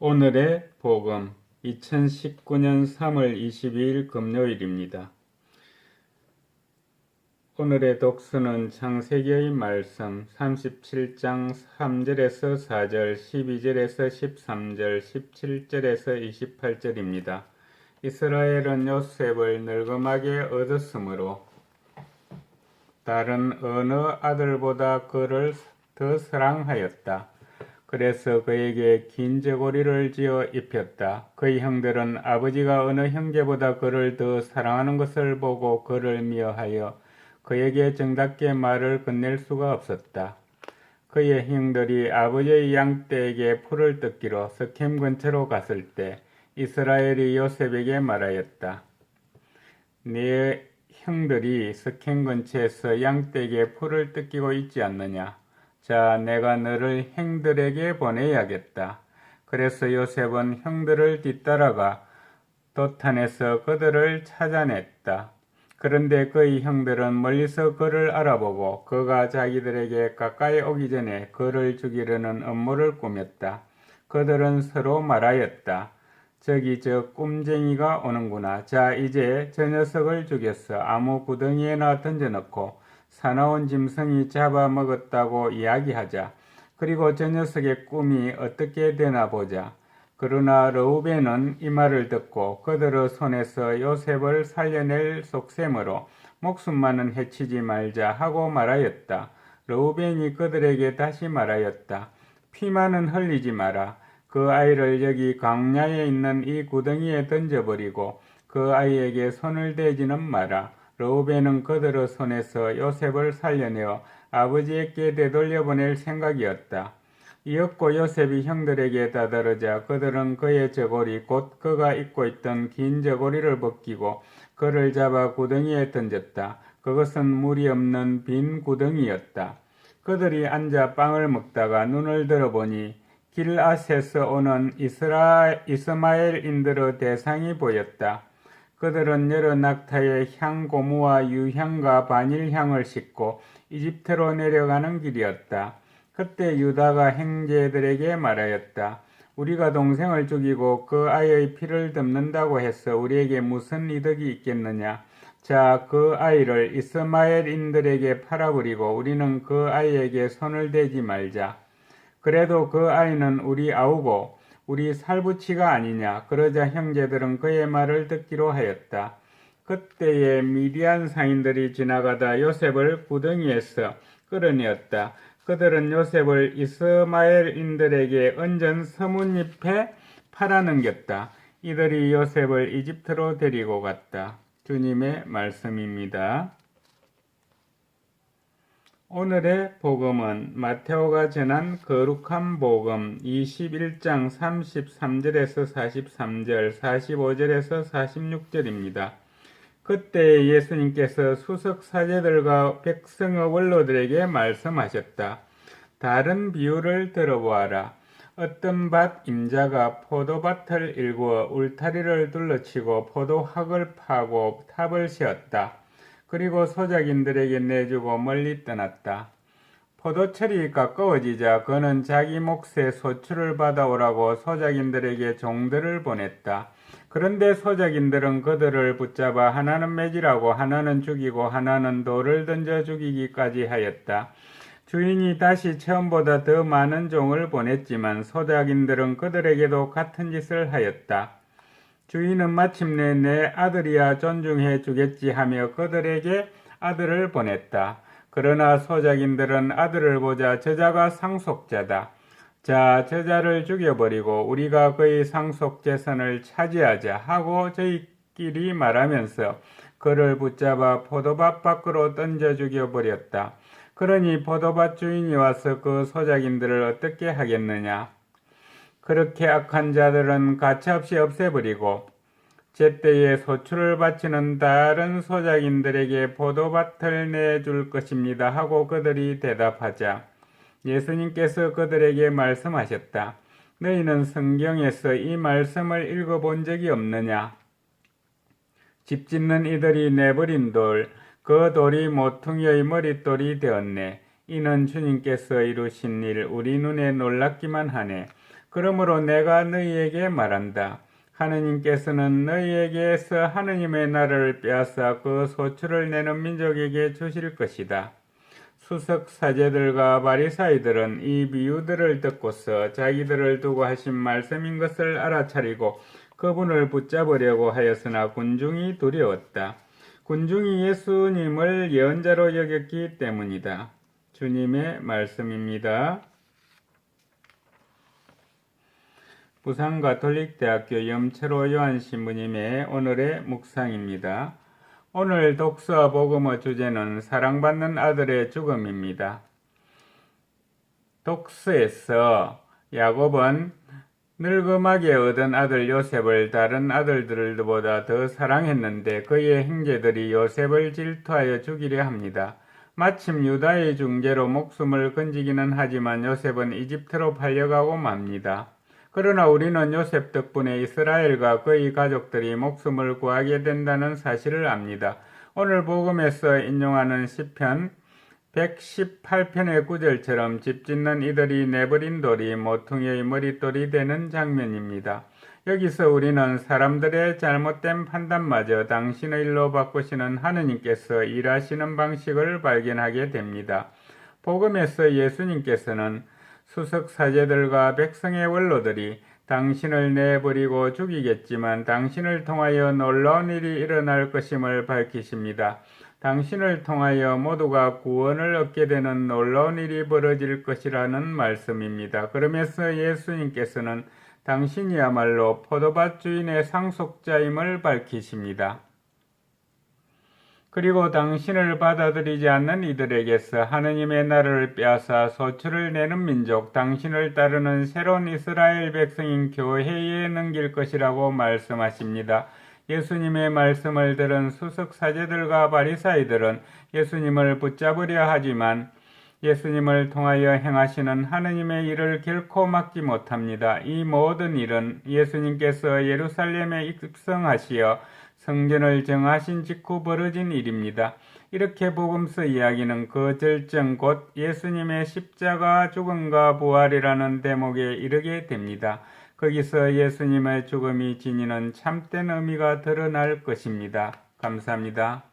오늘의 복음 2019년 3월 22일 금요일입니다. 오늘의 독서는 창세기의 말씀 37장 3절에서 4절, 12절에서 13절, 17절에서 28절입니다. 이스라엘은 요셉을 늙음하게 얻었으므로 다른 어느 아들보다 그를 더 사랑하였다. 그래서 그에게 긴 저고리를 지어 입혔다. 그의 형들은 아버지가 어느 형제보다 그를 더 사랑하는 것을 보고 그를 미워하여 그에게 정답게 말을 건넬 수가 없었다. 그의 형들이 아버지의 양떼에게 풀을 뜯기로 스켐 근처로 갔을 때 이스라엘이 요셉에게 말하였다. 네 형들이 스켐 근처에서 양떼에게 풀을 뜯기고 있지 않느냐? 자, 내가 너를 형들에게 보내야겠다. 그래서 요셉은 형들을 뒤따라가 도탄에서 그들을 찾아냈다. 그런데 그의 형들은 멀리서 그를 알아보고 그가 자기들에게 가까이 오기 전에 그를 죽이려는 음모를 꾸몄다. 그들은 서로 말하였다. 저기 저 꿈쟁이가 오는구나. 자, 이제 저 녀석을 죽였어. 아무 구덩이에나 던져놓고 사나운 짐승이 잡아먹었다고 이야기하자. 그리고 저 녀석의 꿈이 어떻게 되나 보자. 그러나 러우벤은 이 말을 듣고 그들의 손에서 요셉을 살려낼 속셈으로 목숨만은 해치지 말자 하고 말하였다. 러우벤이 그들에게 다시 말하였다. 피만은 흘리지 마라. 그 아이를 여기 광야에 있는 이 구덩이에 던져버리고 그 아이에게 손을 대지는 마라. 러우벤은 그들의 손에서 요셉을 살려내어 아버지에게 되돌려 보낼 생각이었다. 이었고 요셉이 형들에게 다다르자 그들은 그의 저고리 곧 그가 입고 있던 긴 저고리를 벗기고 그를 잡아 구덩이에 던졌다. 그것은 물이 없는 빈 구덩이였다. 그들이 앉아 빵을 먹다가 눈을 들어보니 길앗에서 오는 이스라 이스마엘인들의 대상이 보였다. 그들은 여러 낙타의 향고무와 유향과 바닐향을 싣고 이집트로 내려가는 길이었다. 그때 유다가 형제들에게 말하였다. 우리가 동생을 죽이고 그 아이의 피를 덮는다고 해서 우리에게 무슨 이득이 있겠느냐? 자, 그 아이를 이스마엘인들에게 팔아버리고 우리는 그 아이에게 손을 대지 말자. 그래도 그 아이는 우리 아우고 우리 살부치가 아니냐. 그러자 형제들은 그의 말을 듣기로 하였다. 그때에 미디안 상인들이 지나가다 요셉을 구덩이에서 끌어내었다. 그들은 요셉을 이스마엘인들에게 얹은 서문잎에 팔아넘겼다. 이들이 요셉을 이집트로 데리고 갔다. 주님의 말씀입니다. 오늘의 복음은 마테오가 전한 거룩한 복음 21장 33절에서 43절, 45절에서 46절입니다. 그때 예수님께서 수석 사제들과 백성의 원로들에게 말씀하셨다. 다른 비유를 들어보아라. 어떤 밭 임자가 포도밭을 일구어 울타리를 둘러치고 포도학을 파고 탑을 세웠다. 그리고 소작인들에게 내주고 멀리 떠났다. 포도철이 가까워지자 그는 자기 몫의 소출을 받아오라고 소작인들에게 종들을 보냈다. 그런데 소작인들은 그들을 붙잡아 하나는 매질하고 하나는 죽이고 하나는 돌을 던져 죽이기까지 하였다. 주인이 다시 처음보다 더 많은 종을 보냈지만 소작인들은 그들에게도 같은 짓을 하였다. 주인은 마침내 내 아들이야 존중해 주겠지 하며 그들에게 아들을 보냈다. 그러나 소작인들은 아들을 보자 저자가 상속자다. 자, 저자를 죽여버리고 우리가 그의 상속 재산을 차지하자 하고 저희끼리 말하면서 그를 붙잡아 포도밭 밖으로 던져 죽여버렸다. 그러니 포도밭 주인이 와서 그 소작인들을 어떻게 하겠느냐? 그렇게 악한 자들은 가차없이 없애버리고 제때에 소출을 바치는 다른 소작인들에게 포도밭을 내줄 것입니다 하고 그들이 대답하자 예수님께서 그들에게 말씀하셨다. 너희는 성경에서 이 말씀을 읽어본 적이 없느냐? 집 짓는 이들이 내버린 돌, 그 돌이 모퉁이의 머릿돌이 되었네. 이는 주님께서 이루신 일 우리 눈에 놀랍기만 하네. 그러므로 내가 너희에게 말한다. 하느님께서는 너희에게서 하느님의 나라를 빼앗아 그 소출을 내는 민족에게 주실 것이다. 수석 사제들과 바리사이들은 이 비유들을 듣고서 자기들을 두고 하신 말씀인 것을 알아차리고 그분을 붙잡으려고 하였으나 군중이 두려웠다. 군중이 예수님을 예언자로 여겼기 때문이다. 주님의 말씀입니다. 부산 가톨릭대학교 염채로 요한 신부님의 오늘의 묵상입니다. 오늘 독서 복음의 주제는 사랑받는 아들의 죽음입니다. 독서에서 야곱은 늙음하게 얻은 아들 요셉을 다른 아들들보다 더 사랑했는데 그의 형제들이 요셉을 질투하여 죽이려 합니다. 마침 유다의 중재로 목숨을 건지기는 하지만 요셉은 이집트로 팔려가고 맙니다. 그러나 우리는 요셉 덕분에 이스라엘과 그의 가족들이 목숨을 구하게 된다는 사실을 압니다. 오늘 복음에서 인용하는 시편 118편의 구절처럼 집 짓는 이들이 내버린 돌이 모퉁이의 머릿돌이 되는 장면입니다. 여기서 우리는 사람들의 잘못된 판단마저 당신의 일로 바꾸시는 하느님께서 일하시는 방식을 발견하게 됩니다. 복음에서 예수님께서는 수석 사제들과 백성의 원로들이 당신을 내버리고 죽이겠지만 당신을 통하여 놀라운 일이 일어날 것임을 밝히십니다. 당신을 통하여 모두가 구원을 얻게 되는 놀라운 일이 벌어질 것이라는 말씀입니다. 그러면서 예수님께서는 당신이야말로 포도밭 주인의 상속자임을 밝히십니다. 그리고 당신을 받아들이지 않는 이들에게서 하느님의 나라를 빼앗아 소출을 내는 민족, 당신을 따르는 새로운 이스라엘 백성인 교회에 넘길 것이라고 말씀하십니다. 예수님의 말씀을 들은 수석 사제들과 바리사이들은 예수님을 붙잡으려 하지만 예수님을 통하여 행하시는 하느님의 일을 결코 막지 못합니다. 이 모든 일은 예수님께서 예루살렘에 입성하시어 성전을 정하신 직후 벌어진 일입니다. 이렇게 복음서 이야기는 그 절정 곧 예수님의 십자가 죽음과 부활이라는 대목에 이르게 됩니다. 거기서 예수님의 죽음이 지니는 참된 의미가 드러날 것입니다. 감사합니다.